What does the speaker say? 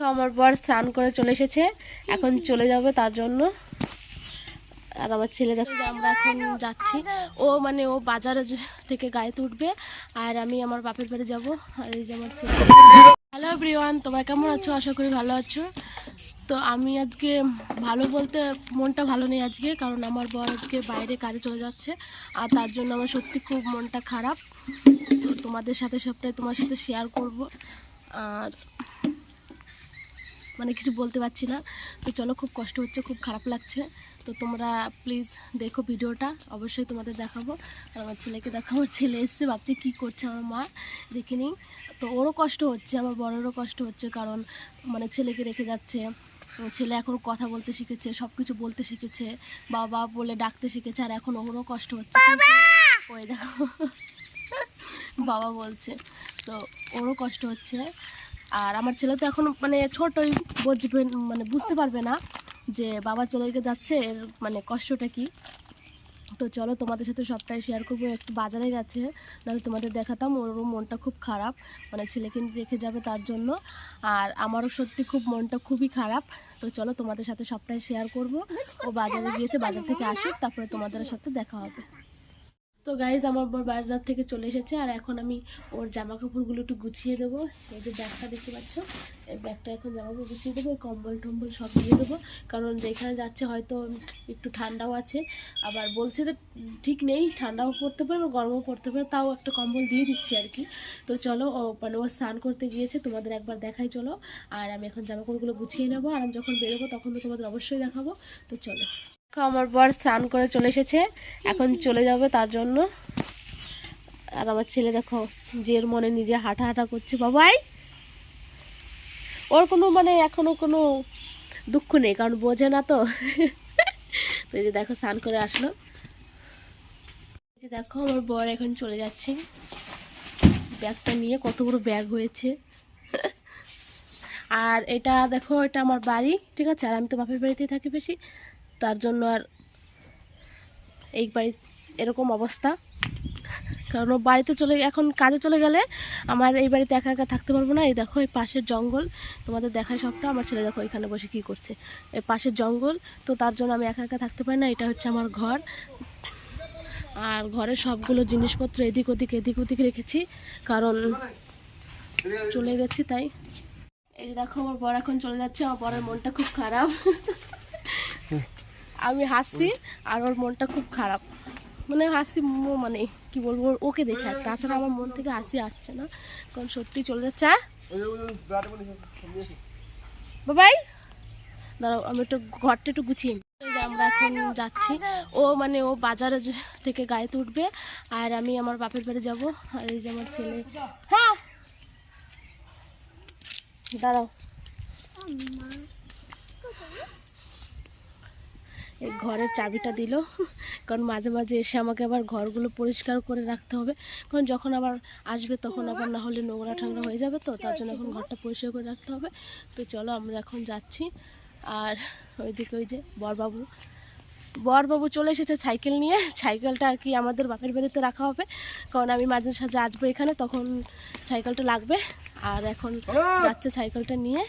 আমার বর স্নান করে চলে এসেছে। এখন চলে যাবে তার জন্য। আর আমার ছেলে দেখো আমরা এখন যাচ্ছি। ও মানে ও বাজারে থেকে গাড়িতে উঠবে। আর আমি আমার বাপের বাড়ি যাব। আর এই যে আমার ছেলে। হ্যালো এভরিওয়ান তোমরা কেমন আছো? আশা করি ভালো আছো। তো আমি আজকে ভালো বলতে মনটা ভালো নেই আজকে, কারণ আমার বর আজকে বাইরে কাজে চলে যাচ্ছে। আর তার জন্য আমার সত্যি খুব মনটা খারাপ। তো তোমাদের সাথে সবটাই তোমার সাথে শেয়ার করব। আর মানে কিছু বলতে পারছি না। তো চলো খুব কষ্ট হচ্ছে খুব খারাপ লাগছে। তো তোমরা প্লিজ দেখো ভিডিওটা অবশ্যই তোমাদের দেখাবো। আর আমার ছেলেকে দেখো আমার ছেলে এসছে ভাবছি কী করছে আমার মা দেখে নিই। তো ওরও কষ্ট হচ্ছে আমার বড়েরও কষ্ট হচ্ছে কারণ মানে ছেলেকে রেখে যাচ্ছে। ছেলে এখন কথা বলতে শিখেছে সব কিছু বলতে শিখেছে বাবা বলে ডাকতে শিখেছে আর এখন ওরও কষ্ট হচ্ছে। ওই দেখো বাবা বলছে। তো ওরও কষ্ট হচ্ছে। আর আমার ছেলে তো এখন মানে ছোটই বুঝবে মানে বুঝতে পারবে না যে বাবা চলে যাচ্ছে, এর মানে কষ্টটা কি। তো চলো তোমাদের সাথে সবটাই শেয়ার করব, একটু বাজারে গেছে, নাহলে তোমাদের দেখাতাম ওরও মনটা খুব খারাপ মানে ছেলে কিন্তু রেখে যাবে তার জন্য। আর আমারও সত্যি খুব মনটা খুবই খারাপ। তো চলো তোমাদের সাথে সবটাই শেয়ার করব। ও বাজারে গিয়েছে, বাজার থেকে আসুক, তারপরে তোমাদের সাথে দেখা হবে। তো গাইজ আমার বর বাজার থেকে চলে এসেছে আর এখন আমি ওর জামা কাপড়গুলো একটু গুছিয়ে দেবো। এই যে ব্যাগটা দেখতে পাচ্ছ, এই ব্যাগটা এখন জামা কাপড় গুছিয়ে দেবো কম্বল টম্বল সব দিয়ে দেবো। কারণ যেখানে যাচ্ছে হয়তো একটু ঠান্ডাও আছে। আবার বলছে যে ঠিক নেই, ঠান্ডাও পড়তে পারে বা গরমও পড়তে পারে, তাও একটা কম্বল দিয়ে দিচ্ছি আর কি। তো চলো মানে ও স্নান করতে গিয়েছে, তোমাদের একবার দেখাই চলো। আর আমি এখন জামা কাপড়গুলো গুছিয়ে নেব। আর আমি যখন বেরোবো তখন তো তোমাদের অবশ্যই দেখাবো। তো চলো। আমার বর স্নান করে চলে এসেছে। এখন চলে যাবে তার জন্য। আর আমার ছেলে দেখো, জের মনে নিজে হাঁটা হাঁটা করছে। বাবাই! ওর কোনো মানে এখনও কোনো দুঃখ নেই, কারণ বোঝে না তো। এই যে দেখো, স্নান করে আসলো। যে দেখো, আমার বর এখন চলে যাচ্ছে। ব্যাগটা নিয়ে কত বড় ব্যাগ হয়েছে। আর এটা দেখো, এটা আমার বাড়ি, ঠিক আছে? আর আমি তো বাপের বাড়িতেই থাকি বেশি। তার জন্য আর এই বাড়ি এরকম অবস্থা। কারণ বাড়িতে চলে এখন কাজে চলে গেলে আমার এই বাড়িতে একা একা থাকতে পারব না। এই দেখো, এই পাশের জঙ্গল। তোমাদের দেখায় সবটা। আমার ছেলে দেখো এখানে বসে কি করছে। এই পাশের জঙ্গল। তো তার জন্য আমি একা একা থাকতে পারি না। এটা হচ্ছে আমার ঘর। আর ঘরের সবগুলো জিনিসপত্র এদিক ওদিক এদিক ওদিক রেখেছি। কারণ চলে গেছি তাই। এই দেখো, আমার বর এখন চলে যাচ্ছে। আমার বরের মনটা খুব খারাপ। আমি হাসছি আর ওর মনটা খুব খারাপ। মানে হাসি মানে কি বলব ওকে দেখে আর তাছাড়া আমার মন থেকে হাসি আসছে না। কারণ সত্যি চলে যাচ্ছে আহ? বাবাই দাঁড়াও আমি একটু ঘরটা একটু গুছিয়ে আমরা এখন যাচ্ছি। ও মানে ও বাজারে থেকে গাড়িতে উঠবে আর আমি আমার বাপের বাড়ি যাব। আর এই যে আমার ছেলে। হ্যাঁ? দাঁড়াও। এই ঘরের চাবিটা দিল। কারণ মাঝে মাঝে এসে আমাকে আবার ঘরগুলো পরিষ্কার করে রাখতে হবে। কারণ যখন আবার আসবে তখন আবার না হলে নোংরা ঠাংরা হয়ে যাবে তো তার জন্য এখন ঘরটা পরিষ্কার করে রাখতে হবে। তো চলো আমরা এখন যাচ্ছি। আর ওইদিকে ওই যে বরবাবু। বরবাবু চলে এসেছে সাইকেল নিয়ে। সাইকেলটা আর কি আমাদের বাপের বাড়িতে রাখা হবে। কারণ আমি মাঝে সাঝে আসব এখানে তখন সাইকেলটা লাগবে। আর এখন যাচ্ছে সাইকেলটা নিয়ে।